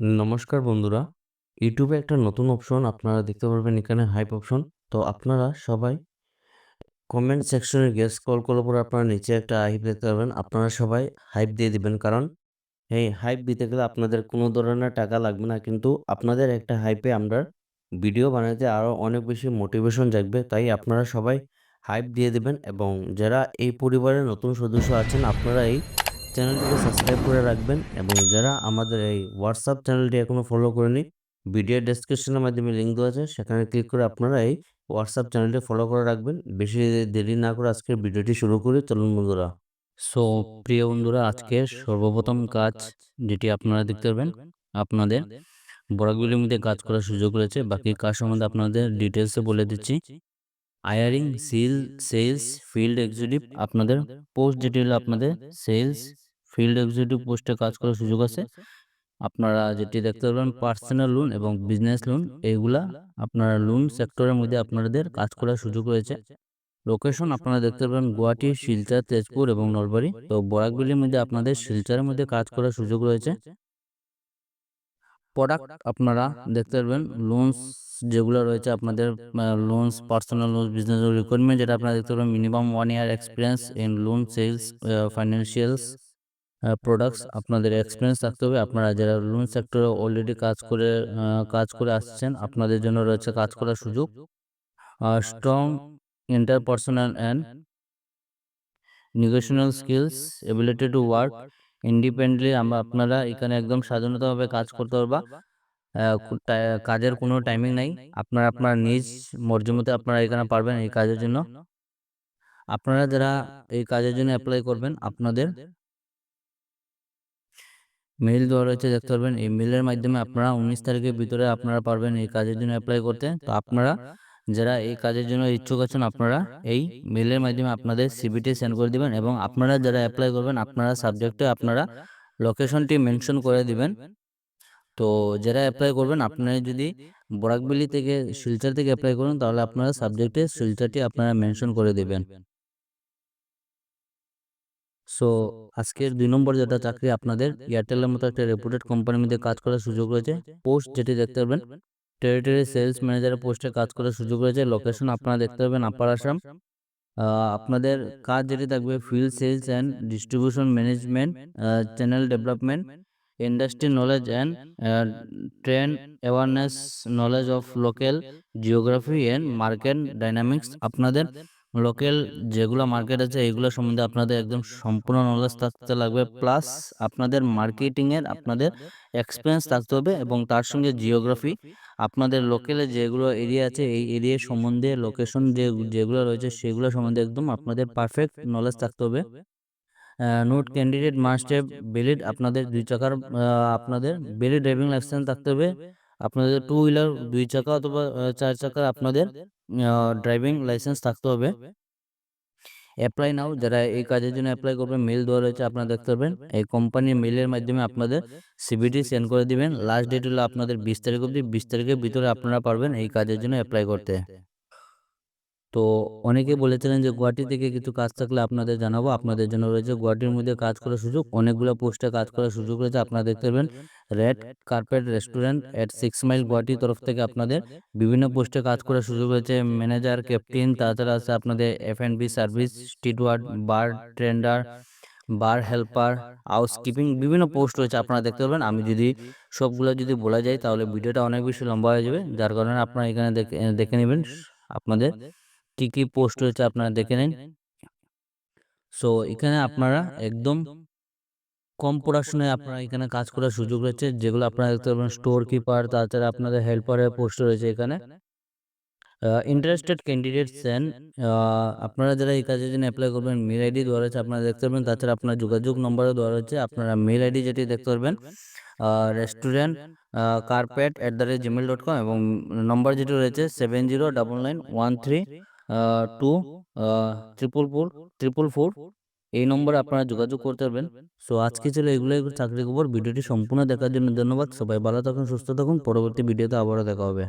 নমস্কার বন্ধুরা। ইউটিউবে একটা নতুন অপশন আপনারা দেখতে পারবেন এখানে হাইপ অপশন তো আপনারা সবাই কমেন্ট সেকশনে গিয়ে কল করার পর আপনারা নিচে একটা হাইপ দেখতে পারবেন। আপনারা সবাই হাইপ দিয়ে দিবেন কারণ এই হাইপ দিতে গেলে আপনাদের কোনো ধরনের টাকা লাগবে না। কিন্তু আপনাদের একটা হাইপে আমরা ভিডিও বানাতে আরও অনেক বেশি মোটিভেশন জাগবে। তাই আপনারা সবাই হাইপ দিয়ে দিবেন এবং যারা এই পরিবারের নতুন সদস্য আছেন, আপনারা এই চ্যানেলটিকে সাবস্ক্রাইব করে রাখবেন এবং যারা আমাদের এই হোয়াটসঅ্যাপ চ্যানেলটি এখনও ফলো করেনি ভিডিও ডেসক্রিপশনের মাধ্যমে লিঙ্ক দেওয়া আছে, সেখানে ক্লিক করে আপনারা এই হোয়াটসঅ্যাপ চ্যানেলটি ফলো করে রাখবেন। বেশি দেরি না করে আজকের ভিডিওটি শুরু করি, চলুন বন্ধুরা। সো প্রিয় বন্ধুরা, আজকে সর্বপ্রথম কাজ যেটি আপনারা দেখতে পারবেন, আপনাদের বরাকগুলির মধ্যে কাজ করার সুযোগ রয়েছে। বাকি কাজ সম্বন্ধে আপনাদের ডিটেলসে বলে দিচ্ছি। আয়ারিং সিল সেলস ফিল্ড এক্সিকিউটিভ আপনাদের পোস্ট যেটি হলো আপনাদের সেলস ফিল্ড এক্সিকিউটিভ পোস্টে কাজ করার সুযোগ আছে। আপনারা যেটি দেখতে পারবেন পার্সোনাল লোন এবং বিজনেস লোন এইগুলা আপনারা লোন সেক্টরের মধ্যে আপনাদের কাজ করার সুযোগ রয়েছে লোকেশন আপনারা দেখতে পাবেন গুয়াহাটি শিলচর তেজপুর এবং নলবাড়ি। তো বরাকবিলির মধ্যে আপনাদের শিলচরের মধ্যে কাজ করার সুযোগ রয়েছে। প্রোডাক্ট আপনারা দেখতে পারবেন লোনস যেগুলো রয়েছে আপনাদের loans personal loan business requirement যেটা আপনারা দেখতে পাবেন minimum one year experience in loan sales financials products আপনাদের এক্সপিরিয়েন্স থাকতে হবে। আপনারা যারা লোন সেক্টরে অলরেডি কাজ করে কাজ করে আসছেন আপনাদের জন্য রয়েছে কাজ করার সুযোগ। Strong interpersonal and negotiational skills ability to work independently আমরা আপনারা এখানে একদম স্বাধীনতাভাবে কাজ করতে পারবা। কাজের কোনো টাইমিং নাই। আপনারা আপনার নিজ মর্জিমতে আপনারা এখানে পারবেন এই কাজের জন্য। আপনারা যারা এই কাজের জন্য অ্যাপ্লাই করবেন আপনাদের মেইল দেওয়া রয়েছে, দেখতে পারবেন। এই মেলের মাধ্যমে আপনারা উনিশ তারিখের ভিতরে আপনারা পারবেন এই কাজের জন্য অ্যাপ্লাই করতে। তো আপনারা যারা এই কাজের জন্য ইচ্ছুক আছেন, আপনারা এই মেলের মাধ্যমে আপনাদের সিবিটি সেন্ড করে দিবেন এবং আপনারা যারা অ্যাপ্লাই করবেন, আপনারা সাবজেক্টে আপনারা লোকেশনটি মেনশন করে দিবেন। তো যারা অ্যাপ্লাই করবেন, আপনারা যদি বরাকবিলি থেকে শিলচর থেকে অ্যাপ্লাই করেন, তাহলে আপনারা সাবজেক্টে শিলচরটি আপনারা মেনশন করে দেবেন। সো আজকের দুই নম্বর যেটা চাকরি আপনাদের এয়ারটেলের মতো একটা রেপুটেড কোম্পানির মধ্যে কাজ করার সুযোগ রয়েছে। পোস্ট যেটি দেখতে পারবেন টেরিটরি সেলস ম্যানেজারের পোস্টে কাজ করার সুযোগ রয়েছে। লোকেশন আপনারা দেখতে পাবেন আপার আসাম আপনাদের কাজ যেটি থাকবে field sales and distribution management channel development industry knowledge and trade awareness knowledge of local geography and market dynamics আপনাদের। লোকাল যেগুলো মার্কেট আছে এইগুলো সম্বন্ধে আপনাদের একদম সম্পূর্ণ নলেজ থাকতে লাগবে। প্লাস আপনাদের মার্কেটিংয়ের আপনাদের এক্সপিরিয়েন্স থাকতে হবে এবং তার সঙ্গে জিওগ্রাফি আপনাদের লোকালে যেগুলো এরিয়া আছে, এই এরিয়া সম্বন্ধে লোকেশন যে, যেগুলো রয়েছে, সেগুলো সম্বন্ধে একদম আপনাদের পারফেক্ট নলেজ থাকতে হবে। Note candidate must have valid আপনাদের দুই চাকার আপনাদের ভ্যালিড ড্রাইভিং লাইসেন্স থাকতে হবে। আপনাদের টু হুইলার দুই চাকা অথবা চার চাকার আপনাদের ড্রাইভিং লাইসেন্স থাকতে হবে। অ্যাপ্লাই নাও যারা এই কাজের জন্য অ্যাপ্লাই করবেন মেল দেওয়া রয়েছে, আপনারা দেখতে পারবেন। এই কোম্পানির মেলের মাধ্যমে আপনাদের সিবিটি সেন্ড করে দিবেন। লাস্ট ডেট হলো আপনাদের বিশ তারিখ অবধি, বিশ তারিখের ভিতরে আপনারা পারবেন এই কাজের জন্য অ্যাপ্লাই করতে। তো অনেকে বলেছিলেন যে গুয়াহাটি থেকে কিছু কাজ থাকলে আপনাদের জানাব। আপনাদের জন্য রয়েছে গুয়াহাটির মধ্যে কাজ করার সুযোগ। অনেকগুলো পোস্টে কাজ করার সুযোগ রয়েছে। আপনারা দেখতে পাবেন red carpet restaurant at six mile গুয়াহাটির তরফ থেকে আপনাদের বিভিন্ন পোস্টে কাজ করার সুযোগ রয়েছে। ম্যানেজার, ক্যাপ্টেন, তাছাড়া আছে আপনাদের F B service, steward, bartender bar helper housekeeping বিভিন্ন পোস্ট রয়েছে। আপনারা দেখতে পাবেন আমি যদি সবগুলো যদি বলা যায় তাহলে ভিডিওটা অনেক বেশি লম্বা হয়ে যাবে। যার কারণে আপনারা এখানে দেখে নেবেন আপনাদের কি কি পোস্ট রয়েছে আপনারা দেখে নিন। সো এখানে আপনারা একদম কম পড়াশোনায় আপনারা এখানে কাজ করার সুযোগ রয়েছে যেগুলো আপনারা দেখতে পাবেন স্টোর কিপার তাছাড়া আপনাদের হেল্পারের পোস্ট রয়েছে এখানে। ইন্টারেস্টেড ক্যান্ডিডেটস অ্যান্ড আপনারা যারা এই কাজের জন্য অ্যাপ্লাই করবেন মেল আইডি দেওয়া রয়েছে আপনারা দেখতে পাবেন তাছাড়া আপনার যোগাযোগ নম্বরও দেওয়া রয়েছে আপনারা মেল আইডি যেটি দেখতে পারবেন restaurant carpet at the rate Gmail dot com এবং নম্বর যেটি রয়েছে seven zero double nine one three two triple four triple four এই নম্বরে আপনারা যোগাযোগ করতে পারবেন। সো আজকে ছিল এগুলো চাকরি খবর। ভিডিওটি সম্পূর্ণ দেখার জন্য ধন্যবাদ। সবাই ভালো থাকুন, সুস্থ থাকুন। পরবর্তী ভিডিওতে আবারও দেখা হবে।